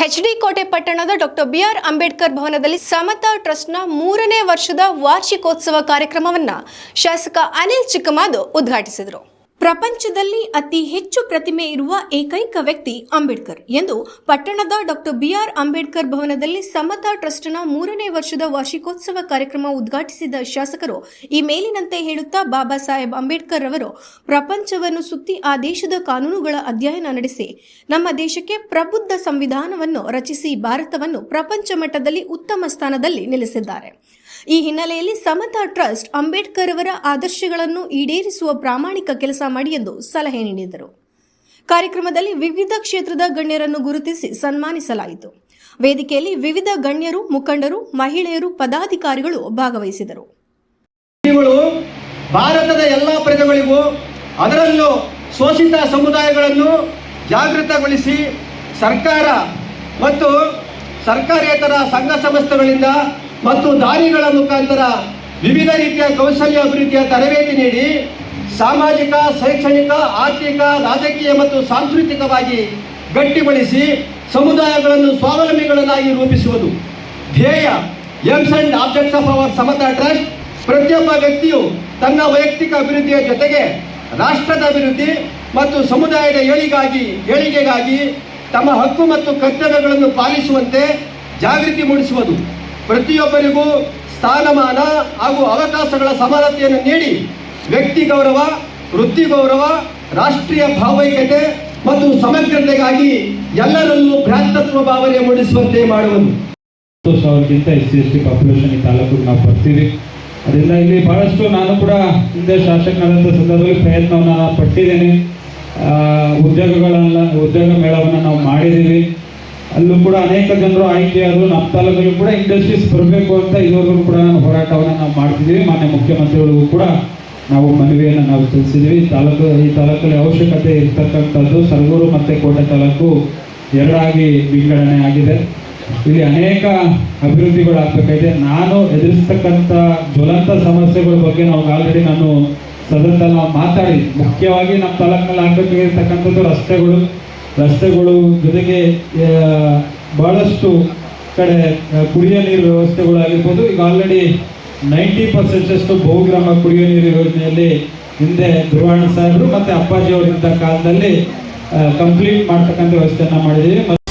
HD ಕೋಟೆ ಪಟ್ಟಣದ doctor B R Ambedkar ಭವನದಲ್ಲಿ ಸಮತಾ ಟ್ರಸ್ಟ್ನ ಮೂರನೇ ವರ್ಷದ ವಾರ್ಷಿಕೋತ್ಸವ ಕಾರ್ಯಕ್ರಮವನ್ನು ಶಾಸಕ ಅನಿಲ್ ಚಿಕ್ಕಮಾದು ಉದ್ಘಾಟಿಸಿದರು. ಪ್ರಪಂಚದಲ್ಲಿ ಅತಿ ಹೆಚ್ಚು ಪ್ರತಿಮೆ ಇರುವ ಏಕೈಕ ವ್ಯಕ್ತಿ ಅಂಬೇಡ್ಕರ್ ಎಂದು ಪಟ್ಟಣದ ಡಾಕ್ಟರ್ ಬಿಆರ್ ಅಂಬೇಡ್ಕರ್ ಭವನದಲ್ಲಿ ಸಮತಾ ಟ್ರಸ್ಟ್ನ ಮೂರನೇ ವರ್ಷದ ವಾರ್ಷಿಕೋತ್ಸವ ಕಾರ್ಯಕ್ರಮ ಉದ್ಘಾಟಿಸಿದ ಶಾಸಕರು, ಈ ಮೇಲಿನಂತೆ ಹೇಳುತ್ತಾ ಬಾಬಾ ಸಾಹೇಬ್ ಅಂಬೇಡ್ಕರ್ ಅವರು, ಪ್ರಪಂಚವನ್ನು ಸುತ್ತಿ ಆ ದೇಶದ ಕಾನೂನುಗಳ ಅಧ್ಯಯನ ನಡೆಸಿ, ನಮ್ಮ ದೇಶಕ್ಕೆ ಪ್ರಬುದ್ಧ ಸಂವಿಧಾನವನ್ನು ರಚಿಸಿ ಭಾರತವನ್ನು ಪ್ರಪಂಚ ಮಟ್ಟದಲ್ಲಿ ಉತ್ತಮ ಸ್ಥಾನದಲ್ಲಿ ನಿಲ್ಲಿಸಿದ್ದಾರೆ. ಈ ಹಿನ್ನೆಲೆಯಲ್ಲಿ ಸಮತಾ ಟ್ರಸ್ಟ್ ಅಂಬೇಡ್ಕರ್ ಅವರ ಆದರ್ಶಗಳನ್ನು ಈಡೇರಿಸುವ ಪ್ರಾಮಾಣಿಕ ಕೆಲಸ ಮಾಡಿ ಎಂದು ಸಲಹೆ ನೀಡಿದರು. ಕಾರ್ಯಕ್ರಮದಲ್ಲಿ ವಿವಿಧ ಕ್ಷೇತ್ರದ ಗಣ್ಯರನ್ನು ಗುರುತಿಸಿ ಸನ್ಮಾನಿಸಲಾಯಿತು. ವೇದಿಕೆಯಲ್ಲಿ ವಿವಿಧ ಗಣ್ಯರು, ಮುಖಂಡರು, ಮಹಿಳೆಯರು, ಪದಾಧಿಕಾರಿಗಳು ಭಾಗವಹಿಸಿದರು. ಭಾರತದ ಎಲ್ಲ ಪ್ರಜೆಗಳಿಗೂ ಅದರಲ್ಲೂ ಶೋಷಿತ ಸಮುದಾಯಗಳನ್ನು ಜಾಗೃತಗೊಳಿಸಿ ಸರ್ಕಾರ ಮತ್ತು ಸರ್ಕಾರೇತರ ಸಂಘ ಸಂಸ್ಥೆಗಳಿಂದ ಮತ್ತು ದಾರಿಗಳ ಮುಖಾಂತರ ವಿವಿಧ ರೀತಿಯ ಕೌಶಲ್ಯ ಅಭಿವೃದ್ಧಿಯ ತರಬೇತಿ ನೀಡಿ ಸಾಮಾಜಿಕ, ಶೈಕ್ಷಣಿಕ, ಆರ್ಥಿಕ, ರಾಜಕೀಯ ಮತ್ತು ಸಾಂಸ್ಕೃತಿಕವಾಗಿ ಗಟ್ಟಿಗೊಳಿಸಿ ಸಮುದಾಯಗಳನ್ನು ಸ್ವಾವಲಂಬಿಗಳನ್ನಾಗಿ ರೂಪಿಸುವುದು. ಧ್ಯೇಯ aims and objects of our Samata trust ಪ್ರತಿಯೊಬ್ಬ ವ್ಯಕ್ತಿಯು ತನ್ನ ವೈಯಕ್ತಿಕ ಅಭಿವೃದ್ಧಿಯ ಜೊತೆಗೆ ರಾಷ್ಟ್ರದ ಅಭಿವೃದ್ಧಿ ಮತ್ತು ಸಮುದಾಯದ ಏಳಿಗಾಗಿ, ಏಳಿಗೆಗಾಗಿ ತಮ್ಮ ಹಕ್ಕು ಮತ್ತು ಕರ್ತವ್ಯಗಳನ್ನು ಪಾಲಿಸುವಂತೆ ಜಾಗೃತಿ ಮೂಡಿಸುವುದು. ಪ್ರತಿಯೊಬ್ಬರಿಗೂ ಸ್ಥಾನಮಾನ ಹಾಗೂ ಅವಕಾಶಗಳ ಸಮಾನತೆಯನ್ನು ನೀಡಿ ವ್ಯಕ್ತಿ ಗೌರವ, ವೃತ್ತಿ ಗೌರವ, ರಾಷ್ಟ್ರೀಯ ಭಾವೈಕ್ಯತೆ ಮತ್ತು ಸಮಗ್ರತೆಗಾಗಿ ಎಲ್ಲರಲ್ಲೂ ಭ್ರಾತೃತ್ವ ಭಾವನೆ ಮೂಡಿಸುವಂತೆ ಮಾಡುವುದು. ಸಾವಿರಕ್ಕಿಂತ S C S T population ಈ ತಾಲೂಕಿಗೆ ನಾವು ಬರ್ತೀವಿ. ಅದರಿಂದ ಇಲ್ಲಿ ಬಹಳಷ್ಟು ನಾನು ಕೂಡ ಹಿಂದೆ ಶಾಸಕನಾದಂಥ ಸಂದರ್ಭದಲ್ಲಿ ಪ್ರಯತ್ನವನ್ನು ಪಟ್ಟಿದ್ದೇನೆ. ಉದ್ಯೋಗಗಳನ್ನ ಉದ್ಯೋಗ ಮೇಳವನ್ನು ನಾವು ಮಾಡಿದ್ದೀವಿ. ಅಲ್ಲೂ ಕೂಡ ಅನೇಕ ಜನರು ಆಯ್ಕೆ ಆದರು ನಮ್ಮ ತಾಲೂಕಲ್ಲೂ ಕೂಡ ಇಂಡಸ್ಟ್ರೀಸ್ ಬರಬೇಕು ಅಂತ ಇದುವರೆಗೂ ಕೂಡ ನಾನು ಹೋರಾಟವನ್ನು ನಾವು ಮಾಡ್ತಿದ್ದೀವಿ. ಮಾನ್ಯ ಮುಖ್ಯಮಂತ್ರಿಗಳಿಗೂ ಕೂಡ ನಾವು ಮನವಿಯನ್ನು ನಾವು ಸಲ್ಲಿಸಿದ್ದೀವಿ ಈ ತಾಲೂಕು, ಈ ತಾಲೂಕಲ್ಲಿ ಅವಶ್ಯಕತೆ ಇರ್ತಕ್ಕಂಥದ್ದು ಸರಗೂರು ಮತ್ತು ಕೋಟೆ ತಾಲೂಕು ಎರಡಾಗಿ ವಿಂಗಡಣೆ ಆಗಿದೆ. ಇಲ್ಲಿ ಅನೇಕ ಅಭಿವೃದ್ಧಿಗಳು ಆಗ್ಬೇಕಾಗಿದೆ ನಾನು ಎದುರಿಸ್ತಕ್ಕಂಥ ಜ್ವಲಂತ ಸಮಸ್ಯೆಗಳ ಬಗ್ಗೆ ನಾವು ಆಲ್ರೆಡಿ ನಾನು ಸದನದಲ್ಲಿ ನಾವು ಮಾತಾಡಿ, ಮುಖ್ಯವಾಗಿ ನಮ್ಮ ತಾಲೂಕಿನಲ್ಲಿ ಆಗಬೇಕಾಗಿರ್ತಕ್ಕಂಥದ್ದು ರಸ್ತೆಗಳು ರಸ್ತೆಗಳು ಜೊತೆಗೆ ಭಾಳಷ್ಟು ಕಡೆ ಕುಡಿಯೋ ನೀರು ವ್ಯವಸ್ಥೆಗಳು ಆಗಿರ್ಬೋದು ಈಗ ಆಲ್ರೆಡಿ ನೈಂಟಿ ಪರ್ಸೆಂಟಷ್ಟು ಬಹುಗ್ರಾಮ ಕುಡಿಯೋ ನೀರು ಯೋಜನೆಯಲ್ಲಿ ಹಿಂದೆ ಧ್ರುವಣ್ಣ ಸಾಹೇಬರು ಮತ್ತು ಅಪ್ಪಾಜಿ ಅವರಿದ್ದ ಕಾಲದಲ್ಲಿ ಕಂಪ್ಲೀಟ್ ಮಾಡ್ತಕ್ಕಂಥ ವ್ಯವಸ್ಥೆಯನ್ನು ಮಾಡಿದ್ದೀವಿ.